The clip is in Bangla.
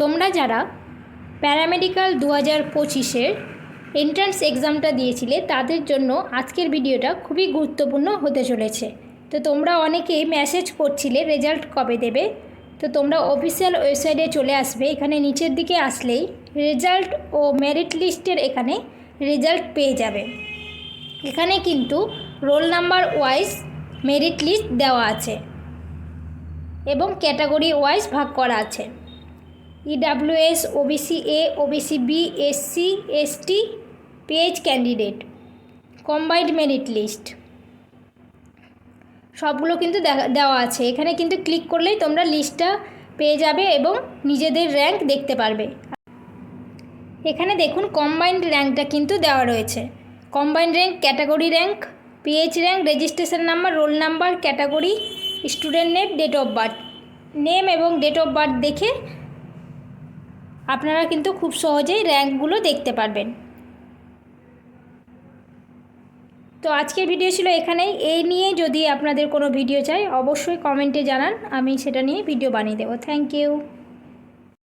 তোমরা যারা প্যারামেডিক্যাল দু হাজার পঁচিশের এন্ট্রান্স এক্সামটা দিয়েছিলে, তাদের জন্য আজকের ভিডিওটা খুবই গুরুত্বপূর্ণ হতে চলেছে। তো তোমরা অনেকেই মেসেজ করছিলে রেজাল্ট কবে দেবে? তো তোমরা অফিসিয়াল ওয়েবসাইটে চলে আসবে, এখানে নিচের দিকে আসলেই রেজাল্ট ও মেরিট লিস্টের এখানে রেজাল্ট পেয়ে যাবে। এখানে কিন্তু roll number wise merit list দেওয়া আছে এবং ক্যাটাগরি ওয়াইজ ভাগ করা আছে। EWS OBC A OBC B SC ST page candidate combined merit list সবগুলো কিন্তু দেওয়া আছে। এখানে কিন্তু ক্লিক করলেই তোমরা লিস্টটা পেয়ে যাবে এবং নিজেদের র্যাঙ্ক দেখতে পারবে। এখানে দেখুন কম্বাইন্ড র্যাঙ্কটা কিন্তু দেওয়া রয়েছে। Combined rank category rank PH rank registration number roll number category student name date of birth name এবং ডেট অফ বার্থ দেখে আপনারা কিন্তু খুব সহজেই র্যাঙ্কগুলো দেখতে পারবেন। তো আজকের ভিডিও ছিল এখানেই। এই নিয়ে যদি আপনাদের কোনো ভিডিও চাই, অবশ্যই কমেন্টে জানান। আমি সেটা নিয়ে ভিডিও বানিয়ে দেবো। Thank you.